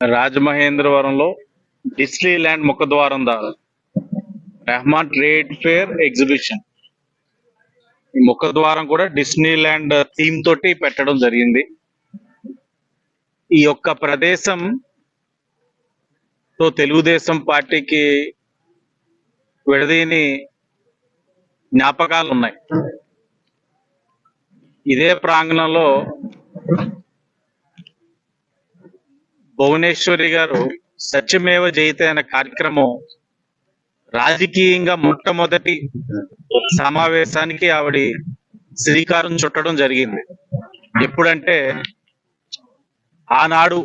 రాజమహేంద్రవరంలో డిస్లీ ల్యాండ్ ముఖద్వారం దారు. Rehman trade fair exhibition. ఈ ముఖద్వారం కూడా డిస్నీ ల్యాండ్ థీమ్ తోటి పెట్టడం జరిగింది. ఈ యొక్క ప్రదేశం తో తెలుగుదేశం పార్టీకి విడదీని జ్ఞాపకాలు ఉన్నాయి. ఇదే ప్రాంగణంలో భువనేశ్వరి గారు సత్యమేవ జయితే అనే కార్యక్రమం రాజకీయంగా మొట్టమొదటి సమావేశానికి ఆవిడ శ్రీకారం చుట్టడం జరిగింది. ఎప్పుడంటే ఆనాడు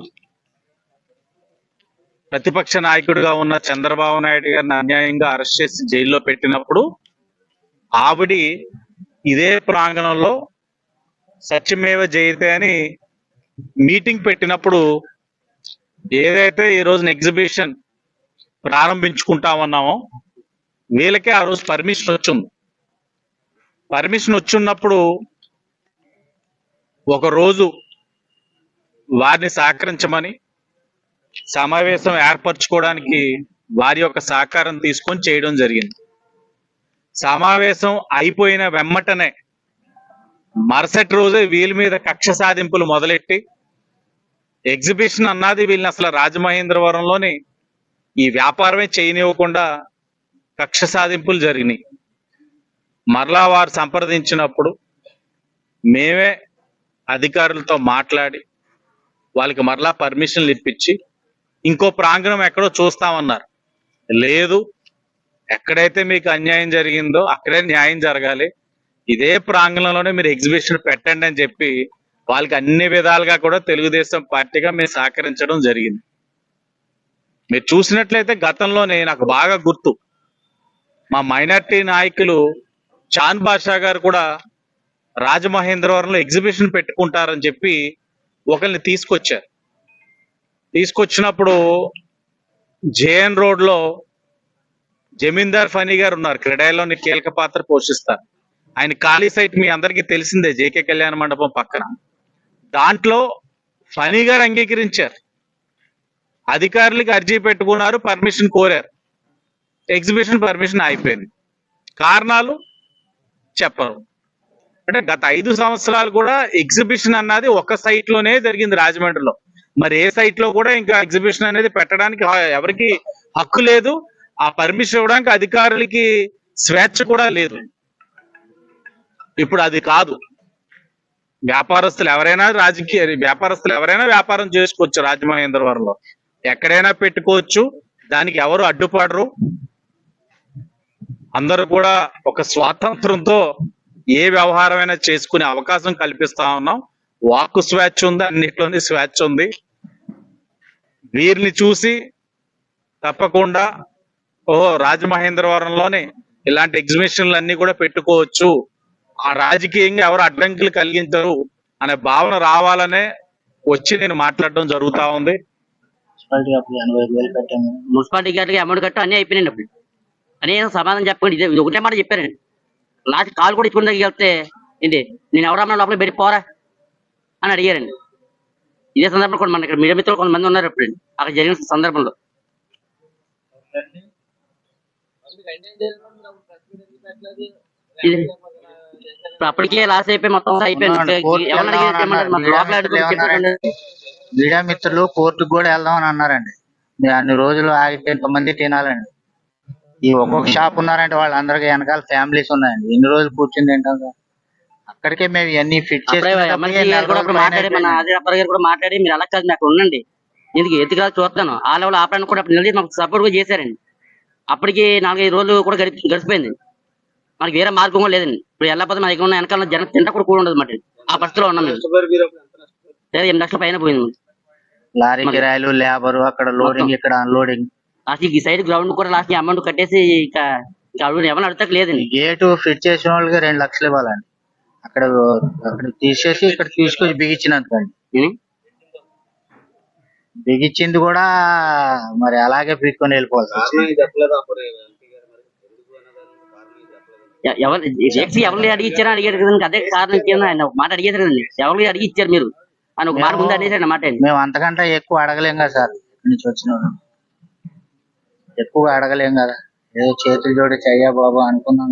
ప్రతిపక్ష నాయకుడిగా ఉన్న చంద్రబాబు నాయుడు గారిని అన్యాయంగా అరెస్ట్ చేసి జైల్లో పెట్టినప్పుడు ఆవిడ ఇదే ప్రాంగణంలో సత్యమేవ జయతే అని మీటింగ్ పెట్టినప్పుడు ఏదైతే ఈ రోజున ఎగ్జిబిషన్ ప్రారంభించుకుంటామన్నామో వీళ్ళకే ఆ రోజు పర్మిషన్ వచ్చింది. పర్మిషన్ వచ్చిన్నప్పుడు ఒక రోజు వారిని సహకరించమని సమావేశం ఏర్పరచుకోవడానికి వారి యొక్క సహకారం తీసుకొని చేయడం జరిగింది. సమావేశం అయిపోయిన వెమ్మటనే మరుసటి రోజే వీళ్ళ మీద కక్ష సాధింపులు మొదలెట్టి ఎగ్జిబిషన్ అన్నది వీళ్ళని అసలు రాజమహేంద్రవరంలోని ఈ వ్యాపారమే చేయనివ్వకుండా కక్ష సాధింపులు జరిగినాయి. మరలా వారు సంప్రదించినప్పుడు మేమే అధికారులతో మాట్లాడి వాళ్ళకి మరలా పర్మిషన్లు ఇప్పించి ఇంకో ప్రాంగణం ఎక్కడో చూస్తామన్నారు. లేదు ఎక్కడైతే మీకు అన్యాయం జరిగిందో అక్కడే న్యాయం జరగాలి. ఇదే ప్రాంగణంలోనే మీరు ఎగ్జిబిషన్ పెట్టండి అని చెప్పి వాళ్ళకి అన్ని విధాలుగా కూడా తెలుగుదేశం పార్టీగా మేము సహకరించడం జరిగింది. మీరు చూసినట్లయితే గతంలోనే నాకు బాగా గుర్తు. మా మైనార్టీ నాయకులు చాన్ బాషా గారు కూడా రాజమహేంద్రవరంలో ఎగ్జిబిషన్ పెట్టుకుంటారని చెప్పి ఒకరిని తీసుకొచ్చారు. తీసుకొచ్చినప్పుడు జేఎన్ రోడ్లో జమీందార్ ఫనీ గారు ఉన్నారు. క్రీడల్లోని కీలక పాత్ర పోషిస్తారు. ఆయన ఖాళీ సైట్ మీ అందరికీ తెలిసిందే జేకే కళ్యాణ మండపం పక్కన. దాంట్లో ఫనీ గారు అంగీకరించారు. అధికారులకు అర్జీ పెట్టుకున్నారు పర్మిషన్ కోరారు. ఎగ్జిబిషన్ పర్మిషన్ అయిపోయింది కారణాలు చెప్పరు. అంటే గత ఐదు సంవత్సరాలు కూడా ఎగ్జిబిషన్ అన్నది ఒక సైట్లోనే జరిగింది రాజమండ్రిలో. మరి ఏ సైట్లో కూడా ఇంకా ఎగ్జిబిషన్ అనేది పెట్టడానికి ఎవరికి హక్కు లేదు ఆ పర్మిషన్ ఇవ్వడానికి అధికారులకి స్వేచ్ఛ కూడా లేదు. ఇప్పుడు అది కాదు. వ్యాపారస్తులు ఎవరైనా రాజకీయ వ్యాపారస్తులు ఎవరైనా వ్యాపారం చేసుకోవచ్చు రాజమహేంద్రవరంలో ఎక్కడైనా పెట్టుకోవచ్చు. దానికి ఎవరు అడ్డుపడరు. అందరూ కూడా ఒక స్వాతంత్రంతో ఏ వ్యవహారమైనా చేసుకునే అవకాశం కల్పిస్తా ఉన్నాం. వాక్కు స్వేచ్ఛ ఉంది అన్నిట్లోని స్వేచ్ఛ ఉంది. వీరిని చూసి తప్పకుండా ఓహో రాజమహేంద్రవరంలోనే ఇలాంటి ఎగ్జిబిషన్లు అన్ని కూడా పెట్టుకోవచ్చు. ఆ రాజకీయంగా ఎవరు అడ్డంకులు కలిగించరు అనే భావన రావాలనే వచ్చి నేను మాట్లాడడం జరుగుతా ఉంది. మున్సిపాలిటీ అప్పుడు ఎనభై ఐదు వేలు కట్టాము. మున్సిపాలిటీ గారికి అమౌంట్ కట్టు అన్నీ అయిపోయినాయండి అప్పుడు అని సమాధానం చెప్పండి. ఇదే ఒకటే మాట చెప్పారండి లాస్ట్ కాల్ కూడా ఇచ్చుకుని దగ్గరికి వెళ్తే ఏంటి నేను ఎవరన్నా లోపల పెట్టి పోరా అని అడిగారండి. ఇదే సందర్భంలో మన ఇక్కడ మీడియా మిత్రులు కొంతమంది ఉన్నారు ఇప్పుడు. అక్కడ జరిగిన సందర్భంలో. ఇది అప్పటికే లాస్ అయిపోయి మొత్తం అయిపోయింది. మీడియా మిత్రులు కోర్టుకు కూడా వెళ్దాం అని అన్నారండి అన్ని రోజులు ఆగితే ఇంతమంది తినాలండి. ఈ ఒక్కొక్క షాప్ ఉన్నారంటే వాళ్ళందరికీ వెనకాల ఫ్యామిలీస్ ఉన్నాయండి. ఎన్ని రోజులు కూర్చుని తింటాం సార్ అక్కడికే మేము ఇవన్నీ ఫిట్ అప్పుడు మాట్లాడి మన ఆదిరాపర్ గారు కూడా మాట్లాడి మీరు అలా కాదు నాకు ఉండండి. ఎందుకు ఎత్తుగా చూస్తాను. ఆ లెవెల్ ఆపడానికి కూడా అప్పుడు నిలదీసి మాకు సపోర్ట్ కూడా చేశారండి. అప్పటికి నాలుగైదు రోజులు కూడా గడిపి గడిచిపోయింది. మనకి వేరే మార్గం కూడా లేదండి. ఇప్పుడు వెళ్ళకపోతే మన దగ్గర ఉన్న వెనకాల జనం తింట కూడా కూడా ఉండదు మాట. ఆ పరిస్థితిలో ఉన్నాం మేము. ఎనిమిది లక్షల పైన పోయింది. లారీ కిరాయిలు లేబర్ అక్కడ లోడింగ్ ఇక్కడ అన్లోడింగ్ లాస్ట్ ఈ సైడ్ గ్రౌండ్ కూడా లాస్ట్ అమౌంట్ కట్టేసి ఇక ఎవరు అడతకు ఈ లేదండి. గేటు ఫిట్ చేసిన వాళ్ళకి రెండు లక్షలు ఇవ్వాలండి. అక్కడ అక్కడ తీసేసి ఇక్కడ తీసుకొచ్చి బిగించినందుకండి? బిగించింది కూడా మరి అలాగే పీక్కొని వెళ్ళిపోవాలి ఎవరు ఎక్స్ ఎవరు అడిగి ఇచ్చారో అడిగారు కదండి. అదే కారణం కింద ఆయన మాట అడిగారు కదండి. ఎవరు అడిగి ఇచ్చారు మీరు? అని ఒక మాట ముందు అనేసాడు అండి మేము అంతకంటే ఎక్కువ అడగలేం కదా సార్ నుంచి వచ్చిన. ఎక్కువ అడగలేం కదా. ఏదో చేతులు జోడి చెయ్యా బాబు అనుకున్నాం